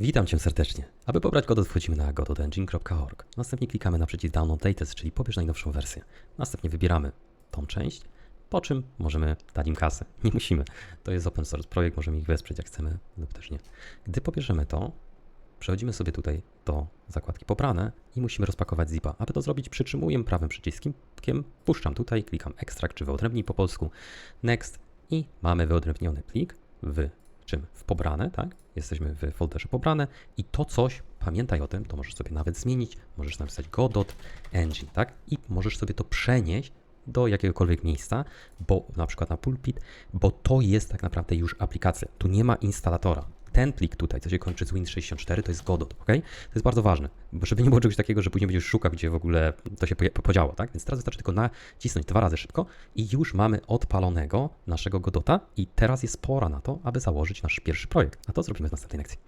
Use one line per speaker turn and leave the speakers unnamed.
Witam Cię serdecznie. Aby pobrać Godot wchodzimy na godotengine.org. Następnie klikamy na przycisk Download Latest, czyli pobierz najnowszą wersję. Następnie wybieramy tą część, po czym możemy dać im kasę. Nie musimy. To jest open source projekt, możemy ich wesprzeć jak chcemy lub też nie. Gdy pobierzemy to, przechodzimy sobie tutaj do zakładki pobrane i musimy rozpakować zipa. Aby to zrobić przytrzymuję prawym przyciskiem, puszczam tutaj, klikam extract czy wyodrębnij po polsku, next i mamy wyodrębniony plik w czym? W pobrane, tak? Jesteśmy w folderze pobrane i to coś, pamiętaj o tym, to możesz sobie nawet zmienić, możesz napisać Godot Engine, tak? I możesz sobie to przenieść do jakiegokolwiek miejsca, bo na przykład na pulpit, bo to jest tak naprawdę już aplikacja. Tu nie ma instalatora. Ten plik tutaj, co się kończy z Win64, to jest Godot, ok? To jest bardzo ważne, bo żeby nie było czegoś takiego, że później będziesz szukał, gdzie w ogóle to się podziało, tak? Więc teraz wystarczy tylko nacisnąć dwa razy szybko i już mamy odpalonego naszego Godota i teraz jest pora na to, aby założyć nasz pierwszy projekt. A to zrobimy w następnej lekcji.